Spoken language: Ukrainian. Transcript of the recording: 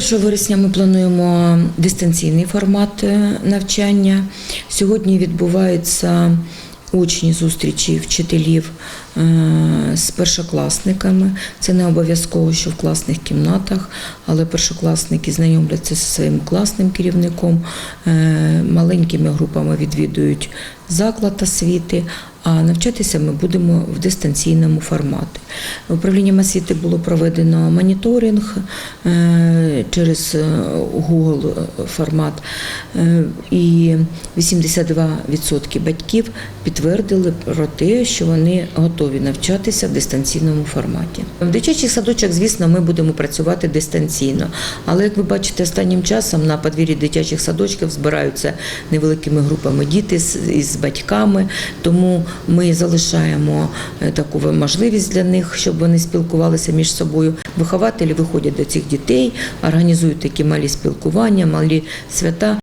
З 1 вересня ми плануємо дистанційний формат е, навчання. Сьогодні відбуваються очні зустрічі вчителів е, з першокласниками. Це не обов'язково, що в класних кімнатах, але першокласники знайомляться зі своїм класним керівником, е, маленькими групами відвідують заклад освіти. А навчатися ми будемо в дистанційному форматі. Управлінням освіти було проведено моніторинг е, через е, Google формат, і 82% батьків підтвердили про те, що вони готові навчатися в дистанційному форматі. В дитячих садочках, звісно, ми будемо працювати дистанційно, але як ви бачите, останнім часом на подвір'ї дитячих садочків збираються невеликими групами діти із батьками, тому ми залишаємо е, таку можливість для них, щоб вони спілкувалися між собою. Вихователі виходять до цих дітей, організують такі малі спілкування, малі свята.